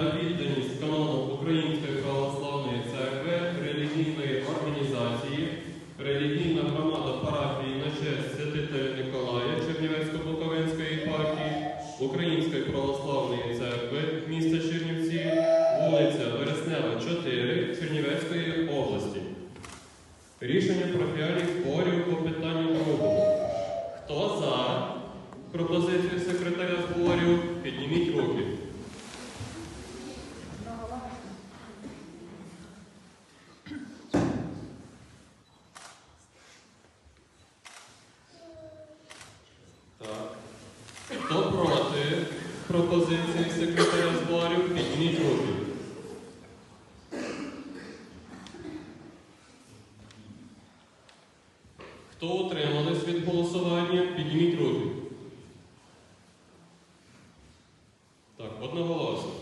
та відданість канону Української православної церкви, релігійної організації, релігійна громада парафії на честь святителя Николая Чернівецько-Буковинської єпархії, Української православної церкви міста Чернівці, вулиця Вереснева, 4 Чернівецької області. Рішення парафіальних зборів по питанню другому. Хто за пропозицію секретаря зборів, підніміть руки. Так. Хто проти пропозиції секретаря зборів, підніміть руки. Хто утримались від голосування, підніміть руки. Так, одноголосно.